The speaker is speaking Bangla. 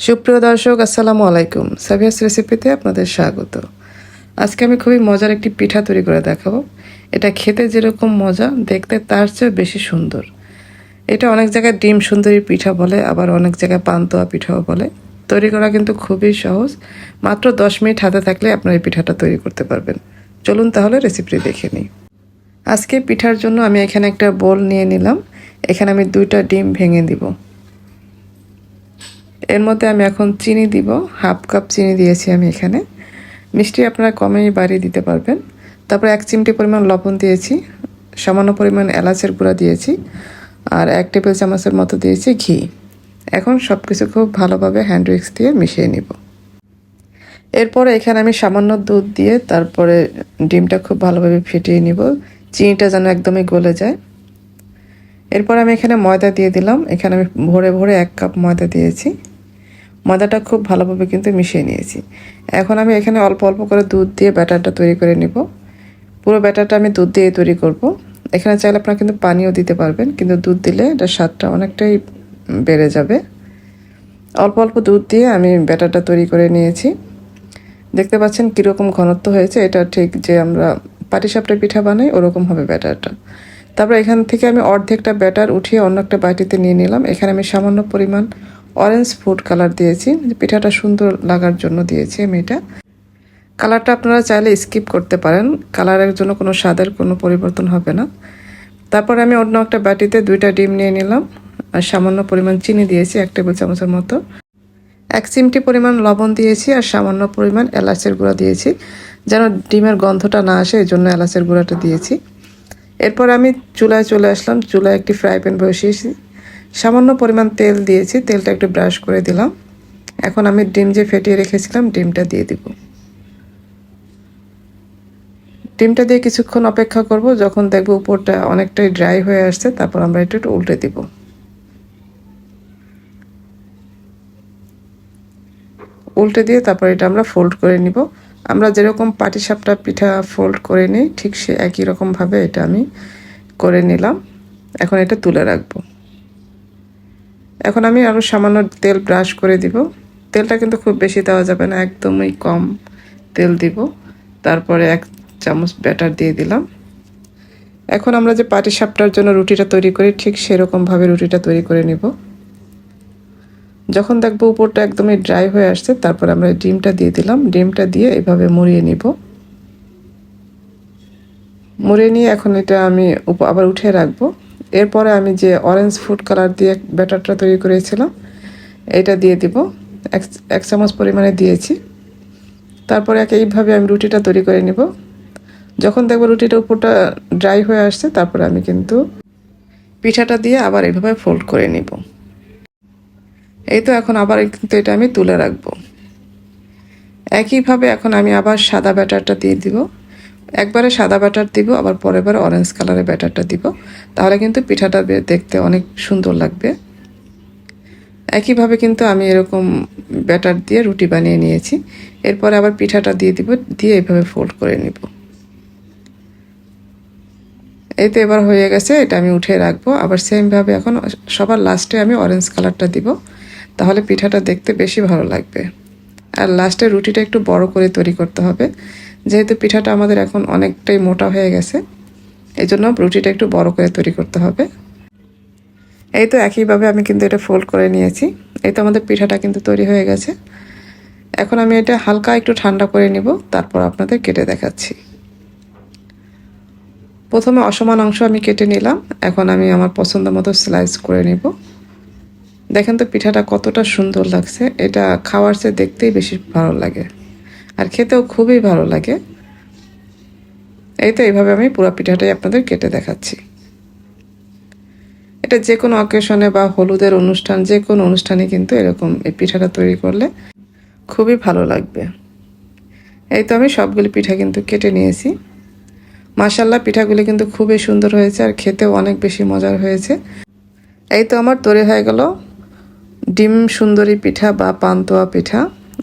সুপ্রিয় দর্শক, আসসালামু আলাইকুম। সাবিয়াস রেসিপিতে আপনাদের স্বাগত। আজকে আমি খুবই মজার একটি পিঠা তৈরি করে দেখাবো। এটা খেতে যেরকম মজা, দেখতে তার চেয়ে বেশি সুন্দর। এটা অনেক জায়গায় ডিম সুন্দরী পিঠা বলে, আবার অনেক জায়গায় পান্তোয়া পিঠাও বলে। তৈরি করা কিন্তু খুবই সহজ। মাত্র দশ মিনিট হাতে থাকলে আপনার এই পিঠাটা তৈরি করতে পারবেন। চলুন তাহলে রেসিপিটি দেখে নিই। আজকে পিঠার জন্য আমি এখানে একটা বোল নিয়ে নিলাম। এখানে আমি দুইটা ডিম ভেঙে দিব। এর মধ্যে আমি এখন চিনি দিব, হাফ কাপ চিনি দিয়েছি আমি এখানে। মিষ্টি আপনারা কমেই বাড়িয়ে দিতে পারবেন। তারপর এক চিমটি পরিমাণ লবণ দিয়েছি, সামান্য পরিমাণ এলাচের গুঁড়া দিয়েছি, আর এক টেবিল চামচের মতো দিয়েছি ঘি। এখন সব কিছু খুব ভালোভাবে হ্যান্ড উইক্স দিয়ে মিশিয়ে নিব। এরপরে এখানে আমি সামান্য দুধ দিয়ে তারপরে ডিমটা খুব ভালোভাবে ফেটিয়ে নিব। চিনিটা যেন একদমই গলে যায়। এরপর আমি এখানে ময়দা দিয়ে দিলাম। এখানে আমি ভরে ভরে এক কাপ ময়দা দিয়েছি। ময়দাটা খুব ভালোভাবে কিন্তু মিশিয়ে নিয়েছি। এখন আমি এখানে অল্প অল্প করে দুধ দিয়ে ব্যাটারটা তৈরি করে নিব। পুরো ব্যাটারটা আমি দুধ দিয়ে তৈরি করব। এখানে চাইলে আপনারা কিন্তু পানিও দিতে পারবেন, কিন্তু দুধ দিলে এটা স্বাদটা অনেকটাই বেড়ে যাবে। অল্প অল্প দুধ দিয়ে আমি ব্যাটারটা তৈরি করে নিয়েছি। দেখতে পাচ্ছেন কীরকম ঘনত্ব হয়েছে, এটা ঠিক যে আমরা পাটিসাপটা পিঠা বানাই, ওরকম হবে ব্যাটারটা। তারপর এখান থেকে আমি অর্ধেকটা ব্যাটার উঠিয়ে অন্য একটা বাটিতে নিয়ে নিলাম। এখানে আমি সামান্য পরিমাণ অরেঞ্জ ফুড কালার দিয়েছি। পিঠাটা সুন্দর লাগার জন্য দিয়েছি আমি এটা। কালারটা আপনারা চাইলে স্কিপ করতে পারেন। কালারের জন্য কোনো স্বাদের কোনো পরিবর্তন হবে না। তারপর আমি অন্য একটা বাটিতে দুইটা ডিম নিয়ে নিলাম। আর সামান্য পরিমাণ চিনি দিয়েছি, এক টেবিল চামচের মতো। এক চিমটি পরিমাণ লবণ দিয়েছি আর সামান্য পরিমাণ এলাচের গুঁড়া দিয়েছি। যেন ডিমের গন্ধটা না আসে এই জন্য এলাচের গুঁড়াটা দিয়েছি। এরপর আমি চুলায় চলে আসলাম। চুলায় একটি ফ্রাই প্যান বসিয়েছি। সামান্য পরিমাণ তেল দিয়েছি, তেলটা একটু ব্রাশ করে দিলাম। এখন আমি ডিম যে ফেটিয়ে রেখেছিলাম, ডিমটা দিয়ে দিব। ডিমটা দিয়ে কিছুক্ষণ অপেক্ষা করব, যখন দেখব উপরটা অনেকটাই ড্রাই হয়ে আসছে, তারপর আমরা একটু একটু উল্টে দিব। উল্টে দিয়ে তারপর এটা আমরা ফোল্ড করে নিব। আমরা যেরকম পাটিসাপটা পিঠা ফোল্ড করে নিই, ঠিক সে একই রকমভাবে এটা আমি করে নিলাম। এখন এটা তুলে রাখব। এখন আমি আরও সামান্য তেল ব্রাশ করে দিব। তেলটা কিন্তু খুব বেশি দেওয়া যাবে না, একদমই কম তেল দিব। তারপরে এক চামচ ব্যাটার দিয়ে দিলাম। এখন আমরা যে পাটি সাপটার জন্য রুটিটা তৈরি করি, ঠিক সেরকমভাবে রুটিটা তৈরি করে নিব। যখন দেখব উপরটা একদমই ড্রাই হয়ে আসছে, তারপর আমরা ডিমটা দিয়ে দিলাম। ডিমটা দিয়ে এভাবে মুড়িয়ে নিব। মুড়িয়ে নিয়ে এখন এটা আমি আবার উঠে রাখব। এরপরে আমি যে অরেঞ্জ ফুড কালার দিয়ে ব্যাটারটা তৈরি করেছিলাম, এটা দিয়ে দিব। এক চামচ পরিমাণে দিয়েছি। তারপরে এক এইভাবে আমি রুটিটা তৈরি করে নিব। যখন দেখব রুটিটা উপরটা ড্রাই হয়ে আসছে, তারপরে আমি কিন্তু পিঠাটা দিয়ে আবার এইভাবে ফোল্ড করে নিব। এই তো এখন আবার কিন্তু এটা আমি তুলে রাখব। একইভাবে এখন আমি আবার সাদা ব্যাটারটা দিয়ে দিব। একবারে সাদা ব্যাটার দিব, আবার পরের বার অরেঞ্জ কালারের ব্যাটারটা দিব। তাহলে কিন্তু পিঠাটা দেখতে অনেক সুন্দর লাগবে। একইভাবে কিন্তু আমি এরকম ব্যাটার দিয়ে রুটি বানিয়ে নিয়েছি। এরপরে আবার পিঠাটা দিয়ে দিব, দিয়ে এইভাবে ফোল্ড করে নিব। এই তো এবার হয়ে গেছে, এটা আমি উঠে রাখব। আবার সেমভাবে এখন সবার লাস্টে আমি অরেঞ্জ কালারটা দিব। তাহলে পিঠাটা দেখতে বেশি ভালো লাগবে। আর লাস্টে রুটিটা একটু বড় করে তৈরি করতে হবে। যেহেতু পিঠাটা আমাদের এখন অনেকটাই মোটা হয়ে গেছে এই জন্য রুটিটা একটু বড় করে তৈরি করতে হবে। এই তো একইভাবে আমি কিন্তু এটা ফোল্ড করে নিয়েছি। এই তো আমাদের পিঠাটা কিন্তু তৈরি হয়ে গেছে। এখন আমি এটা হালকা একটু ঠান্ডা করে নিব, তারপর আপনাদের কেটে দেখাচ্ছি। প্রথমে অসমান অংশ আমি কেটে নিলাম। এখন আমি আমার পছন্দ মতো স্লাইস করে নিব। দেখেন তো পিঠাটা কতটা সুন্দর লাগছে। এটা খাওয়ার চেয়ে দেখতেই বেশি ভালো লাগে। আর খেতেও খুবই ভালো লাগে। এই তো এইভাবে আমি পুরো পিঠাটাই আপনাদের কেটে দেখাচ্ছি। এটা যে কোনো অকেশনে বা হলুদের অনুষ্ঠান, যে কোনো অনুষ্ঠানে কিন্তু এরকম এই পিঠাটা তৈরি করলে খুবই ভালো লাগবে। এই তো আমি সবগুলি পিঠা কিন্তু কেটে নিয়েছি। মাসাল্লাহ পিঠাগুলি কিন্তু খুবই সুন্দর হয়েছে আর খেতেও অনেক বেশি মজার হয়েছে। এই তো আমার তৈরি হয়ে গেল ডিম সুন্দরী পিঠা বা পান্তোয়া পিঠা।